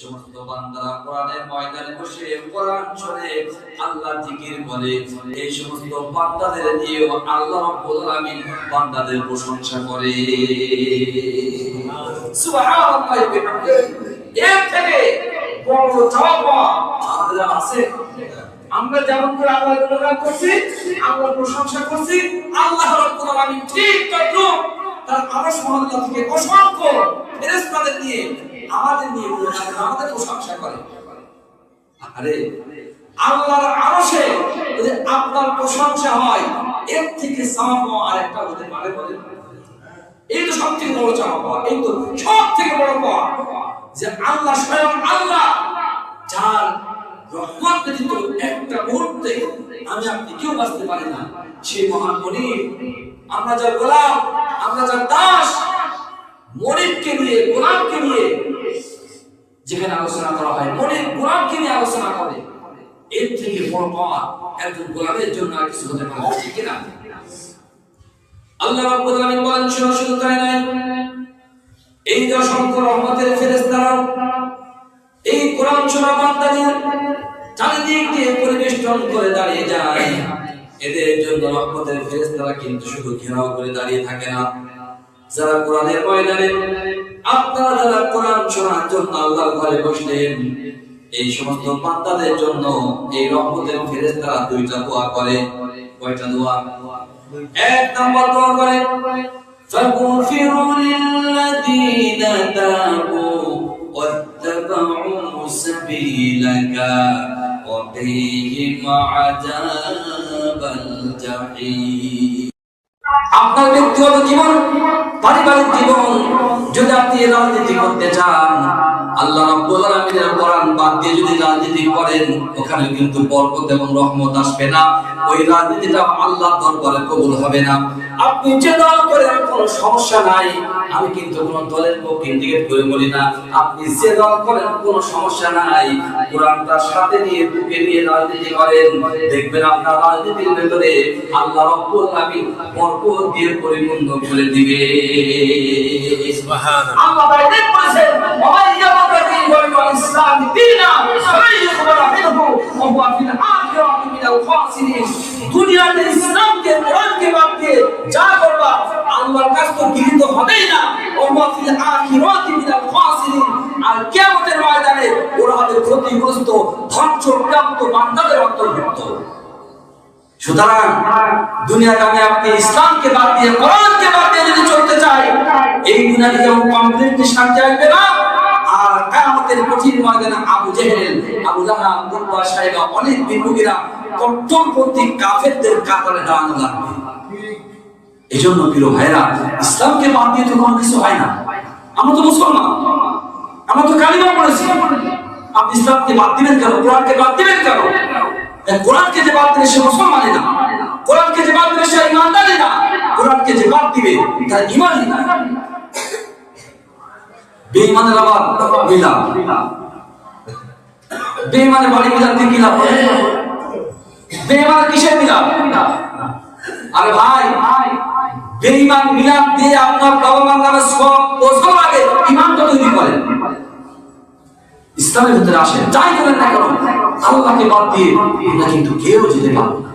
সমস্ত বান্দারা কোরআনের ময়দানে বসে কোরআন শুনে, আল্লাহ জিকির করে, এই সমস্ত বান্দাদের নিয়েও আল্লাহ রাব্বুল আলামিন বান্দাদের প্রশংসা করে। সুবহানাল্লাহ এর থেকে বড় চাওয়া আমাদের আছে। আমরা যেমন করে আল্লাহ গুণগান করছি, আল্লাহ প্রশংসা করছি, আল্লাহ রাব্বুল আলামিন ঠিক তত তার আরশ মহল্লা থেকে অসংখ্য ফেরেশতাদের নিয়ে আমাদের নিয়ে গুণগান করে, আমাদের প্রশংসা করে। আরে আল্লাহর আরশে যদি আপনার প্রশংসা হয় এর থেকে সাওয়াব পাওয়া আরেকটা হতে পারে বলেন। এই তো সব থেকে বড় চাওয়া পাওয়া এই তো সব থেকে বড় পাওয়া যে আল্লাহ স্বয়ং আল্লাহ যার রহমত ব্যতীত একটা মুহূর্তে আমি আপনি কেউ বাঁচতে পারি না। সেই মহান মনিব আমরা যার গোলাম আমরা যার দাস মনিবকে নিয়ে, গোলামকে নিয়ে যেখানে আলোচনা করা হয়, মনিব গোলামকে নিয়ে আলোচনা করে। এর থেকে বড় পাওয়া একজন গোলামের জন্য আর কিছু হতে পারে ঠিক না আল্লাহ রাব্বুল আলামিন বলেন শুধু তাই নয়, এই রহমতের ফেরেশতারা এই কোরআন শোনা বান্দাদের চারিদিক দিয়ে পরিবেষ্টন করে দাঁড়িয়ে যায়। এদের জন্য রহমতের ফেরেশতারা কিন্তু শুধু ঘেরাও করে দাঁড়িয়ে থাকে না। যারা কোরআনের ময়দানে আপনারা যারা কোরআন শোনার জন্য আল্লাহর ঘরে বসলেন এই সমস্ত বান্দাদের জন্য এই রহমতের ফেরেশতারা দুইটা দোয়া করে কয়টা দোয়া এক নম্বর দোয়া করে فاغفر للذين تابوا واتبعوا سبيلك وقيهم عذاب الجحيم আপনার ব্যক্তিগত জীবন পারিবারিক জীবন যদি আপনি রাজনীতি করতে চান আল্লাহ রব্বুল আলমিনের বাদ দিয়ে যদি রাজনীতি করেন ওখানে কিন্তু বরকত এবং রহমত আসবে না। ওই রাজনীতিটা আল্লাহর দরবারে কবুল হবে না। আপনি যে দল করেন কোনো সমস্যা নাই। আমি কিন্তু কোন দলের পক্ষে ইন্ডিকেট করে বলি না। আপনি যে দল করেন কোনো সমস্যা নাই। কোরআনটার সাথে নিয়ে বুকে নিয়ে রাজনীতি করেন। দেখবেন আপনার রাজনীতির ভেতরে আল্লাহ রাব্বুল আলামিন বরকত দিয়ে পরিপূর্ণ করে দিবে। আল্লাহ বাইরে বলেছেন ওমাই ইয়াবতাকি দীনা ফালাই ইকবাল মিনহু ওয়া হুয়া ফিল আখিরাতি মিনাল খাসিরিন দুনিয়াতে ইসলামকে, কোরআনকে বাদ দিয়ে যা করবা, আল্লাহর কাছ তো গৃহীত হবেই না। আর কিয়ামতের ময়দানে ওরা হবে ক্ষতিগ্রস্ত, ধ্বংসপ্রাপ্ত বান্দাদের অন্তর্ভুক্ত। সুতরাং দুনিয়াতে আপনি ইসলামকে বাদ দিয়ে কোরআনকে বাদ দিয়ে যদি চলতে চাই এই দুনিয়াতে যেমন কমপ্লিটলি শান্তি আসবে না। ময়দানে Abu Jahl, Abu Lahab Utba Shaiba অনেক বিমুখীরা কট্টরপন্থী কাফেরদের কাতারে দাঁড়ানো লাগবে। এই জন্য প্রিয় ভাইরা ইসলামকে বাদ দিয়ে তো কোনো কিছু হয় না। আমরা তো মুসলমান। আমরা তো কালিমা পড়েছি। আপনি ইসলামকে বাদ দিবেন কেন? কোরআনকে বাদ দিবেন কেন? কোরআনকে যে বাদ দিবে সে মুসলমানই না। কোরআনকে যে বাদ দিবে সে ইমানদারই না। কোরআনকে যে বাদ দিবে, তার ইমানই না বেঈমানের আবার মিলাদ বেঈমানের বাড়ি মিলাদ দিয়ে কি হবে? কিসের মিলাদ আরে ভাই, বেইমান মিলাদ দিয়ে আপনার বাবা মার নামে সব বছর আগে ইমান তো তৈরি করেন। ইসলামের ভিতরে আসে যাই করেন না কেন, আল্লাহকে বাদ দিয়ে আমরা কিন্তু কেউ যেতে পারব না।